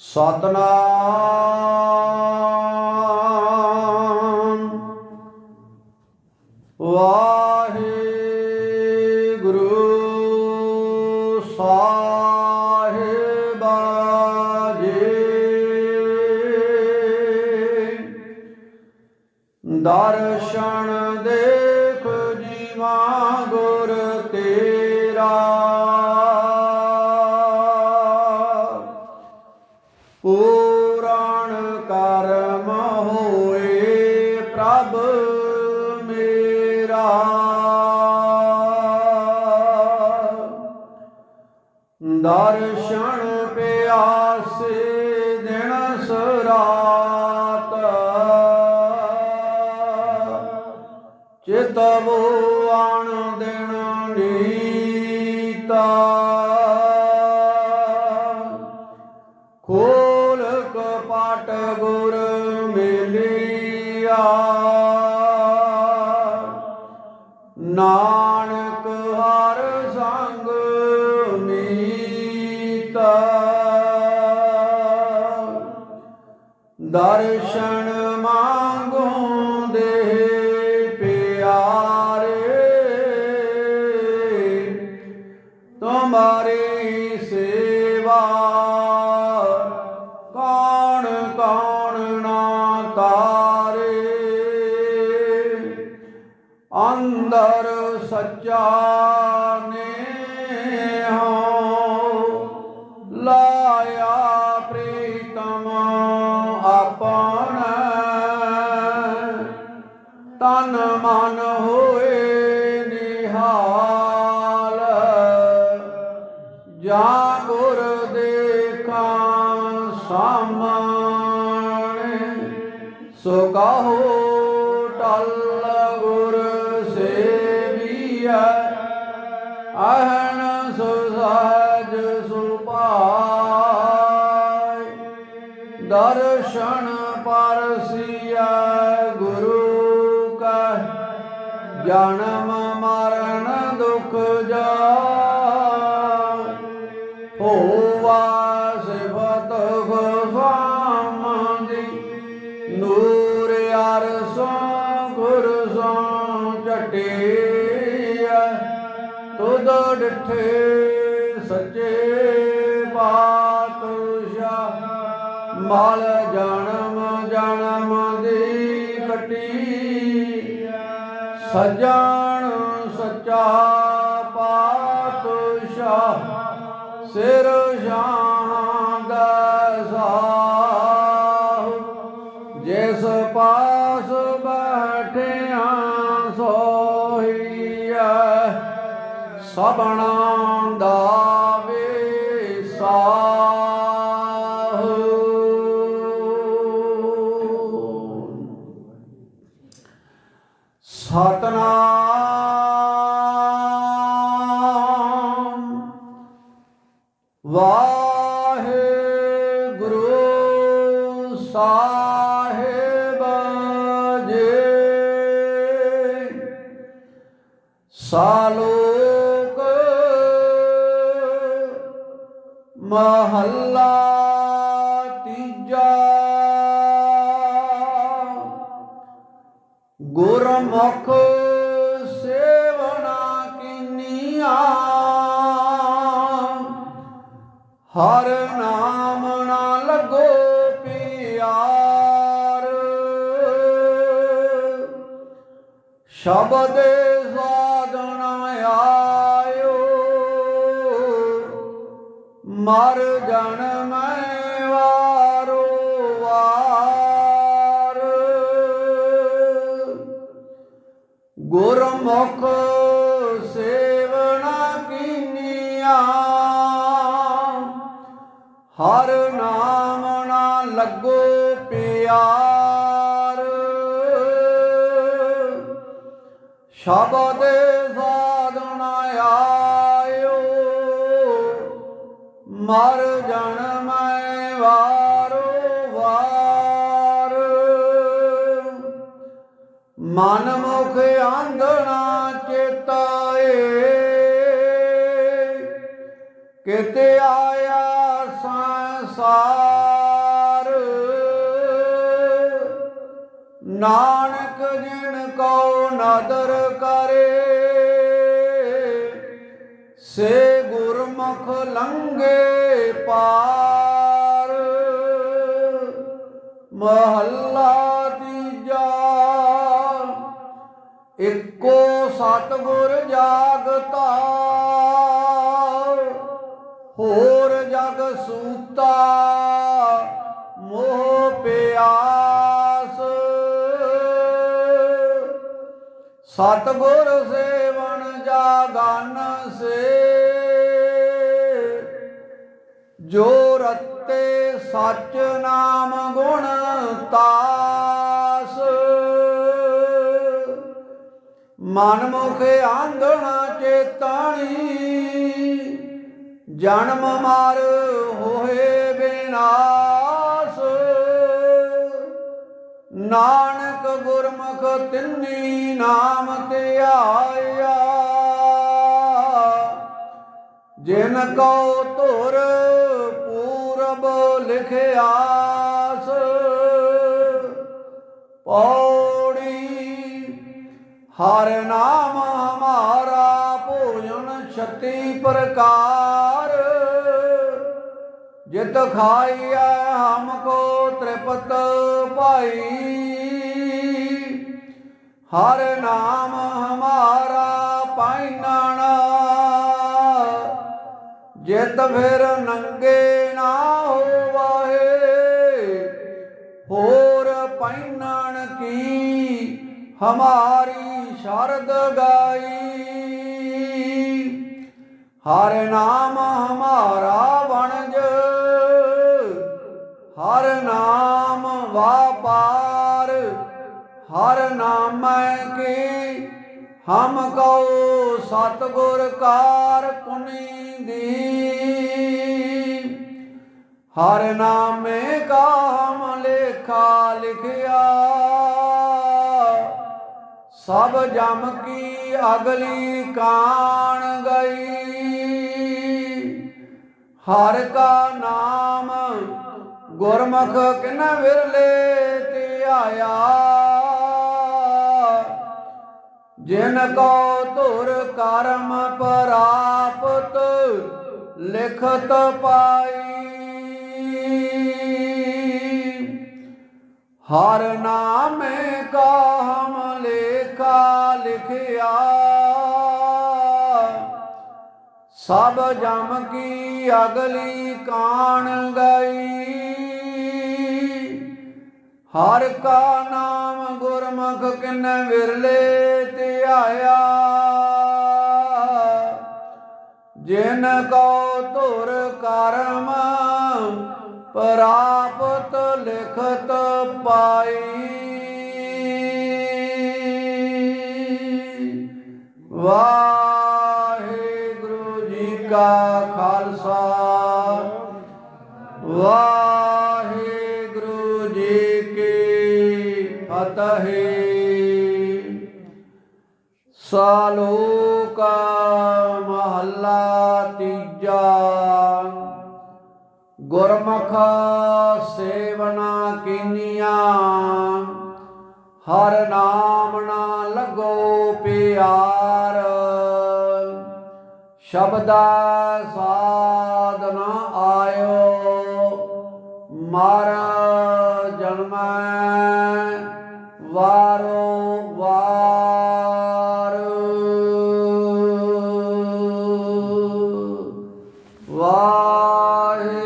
ਸਤਨਾਮ। ਵਾਹਿਗੁਰੂ ਸਾਹਿਬਾ ਜੀ। ਦਰਸ਼ਨ ਦੇਖ ਜੀਵਾ ਹੋਏ ਮੇਰਾ। ਦਰਸ਼ਨ ਪਿਆਸੇ ਦਿਨ ਸਰਾਤ। ਚਿਤਵੋ ਆਣ ਦਿਨ ਦਰਸ਼ਨ ਮੰਗੋ ਦੇ ਪਿਆਰੇ ਤੁਮਾਰੀ ਸੇਵਾ ਕੌਣ ਕੌਣ ਨਾ ਤਾਰੇ ਅੰਦਰ ਸੱਚਾ ਸੋ ਟਲ ਗੁਰ ਸੇਵੀਐ। ਅਹਨ ਸੁਸਾਜ ਸੁਪਾਈ ਦਰਸ਼ਨ ਪਰਸੀਐ ਗੁਰੂ ਕਾ। ਜਨਮ ਮਰਨ ਦੁਖ ਜਾ ਤੁਧ ਡਿਠੇ ਸੱਚੇ ਪਾਤਸ਼ਾਹ। ਮਲ ਜਨਮ ਜਨਮ ਦੀ ਕਟੀ ਸਜਣ ਸੱਚਾ ਪਾਤਸ਼ਾਹ। ਸਿਰ ਸ਼ਾਨ ਸਬਣਾ ਦਾ ਵਿਸਾਹ। ਸਤਨਾਮ ਵਾਹਿਗੁਰੂ ਸਾਹਿਬ ਜੀ। ਸਾਲੋਕ ਮਹੱਲਾ ਤੀਜਾ। ਗੁਰਮੁਖ ਸੇਵਨਾ ਕੀਨੀਆਂ ਹਰ ਨਾਮ ਨਾ ਲੱਗੋ ਪਿਆਰ। ਸ਼ਬਦ ਮਰ ਜਨਮ ਵਾਰੋ ਵਾਰ। ਗੁਰਮੁਖ ਸੇਵਨਾ ਕੀਨੀਆਂ। ਹਰ ਨਾਮ ਨਾ ਲੱਗੋ ਪਿਆਰ। ਸ਼ਬਦ ਮਰ ਜਨਮੈ ਵਾਰੋ ਵਾਰ। ਮਨ ਮੁਖ ਆਂਧਣਾ ਚੇਤਾਏ। ਕਿਤੇ ਆਇਆ ਸੰਸਾਰ। ਨਾਨਕ ਜਿਨ ਕੋ ਨਦਰ ਕਰੇ, ਸੇ ਗੁਰਮੁਖ ਲੰਗੇ ਪਾਰ। ਮਹੱਲਾ ਤੀਜਾ। ਇੱਕੋ ਸਤਿਗੁਰ ਜਾਗਤਾ। ਹੋਰ ਜਗ ਸੂਤਾ, ਮੋਹ ਪਿਆਸ। ਸਤਿਗੁਰ ਸੇਵਨ ਜਾਗਨ ਸੇ। ਜੋ ਰਤੇ ਸਚ ਨਾਮ ਗੁਣ ਤਾਸ। ਮਨ ਮੁਖ ਆਂਧਣਾ ਚੇਤਾਣੀ, ਜਨਮ ਮਰ ਹੋਏ ਬਿਨਾਸ਼। ਨਾਨਕ ਗੁਰਮੁਖ ਤਿੰਨੀ ਨਾਮ ਤੇ ਆਇਆ। ਜਿਨ ਕੋ ਧੁਰ ਪੂਰਬ ਲਿਖਿਆਸ, ਪੌੜੀ ਹਰ ਨਾਮ ਹਮਾਰਾ ਭੋਜਨ ਛਤੀ ਪ੍ਰਕਾਰ। ਜਿਤ ਖਾਈਐ ਹਮ ਕੋ ਤ੍ਰਿਪਤ ਪਾਈ ਹਰ ਨਾਮ ਹਮਾਰਾ ਪਾਈਨਾ ਜਿਤ ਫਿਰ ਨੰਗੇ ਨਾ ਹੋਵਾਏ ਹੋਰ ਪੈਨਣ ਕੀ ਹਮਾਰੀ ਸ਼ਰਦ ਗਾਈ। ਹਰ ਨਾਮ ਹਮਾਰਾ ਵਣਜ, ਹਰ ਨਾਮ ਵਾਪਾਰ, ਹਰ ਨਾਮੈ ਕੀ ਹਮ ਕਉ ਸਤਗੁਰ ਕਾਰ ਪੁਨੀ ਦੀ। ਹਰ ਨਾਮੇ ਕਾ ਹਮ ਲੇਖਾ ਲਿਖਿਆ। ਸਭ ਜਮ ਕੀ ਅਗਲੀ ਕਾਣ ਗਈ। ਹਰ ਕਾ ਨਾਮ ਗੁਰਮੁਖ ਕਿਨ ਵਿਰਲੇ ਤੇ ਆਇਆ। ਜਿਨ ਕੋ ਧੁਰ ਕਰਮ ਪ੍ਰਾਪਤ ਲਿਖਤ ਪਾਈ। ਹਰ ਨਾਮੇ ਕਾ ਹਮ ਲੇਖਾ ਲਿਖਿਆ। ਸਭ ਜਮ ਕੀ ਅਗਲੀ ਕਾਣ ਗਈ। ਹਰ ਕਾ ਨਾਮ ਗੁਰਮੁਖ ਕਿਨ ਵਿਰਲੇ ਤੇ ਆਇਆ ਜਿਨ ਕੋ ਧੁਰ ਕਰਮ ਪ੍ਰਾਪਤ ਲਿਖਤ ਪਾਈ। ਵਾਹਿਗੁਰੂ ਜੀ ਕਾ ਖਾਲਸਾ। ਵਾਹਿਗੁਰੂ ਸਾਲੋਕਾ ਮਹੱਲਾ ਤੀਜਾ। ਗੁਰਮੁਖ ਸੇਵਨਾ ਕੀਨੀਆਂ। ਹਰ ਨਾਮ ਨਾ ਲਗੋ ਪਿਆਰ। ਸ਼ਬਦਾ ਸਾਧਨਾ ਆਇਓ। ਮਾਰਾ ਜਨਮੈ ਵਾਰੋ ਵਾਹਿਗੁਰੂ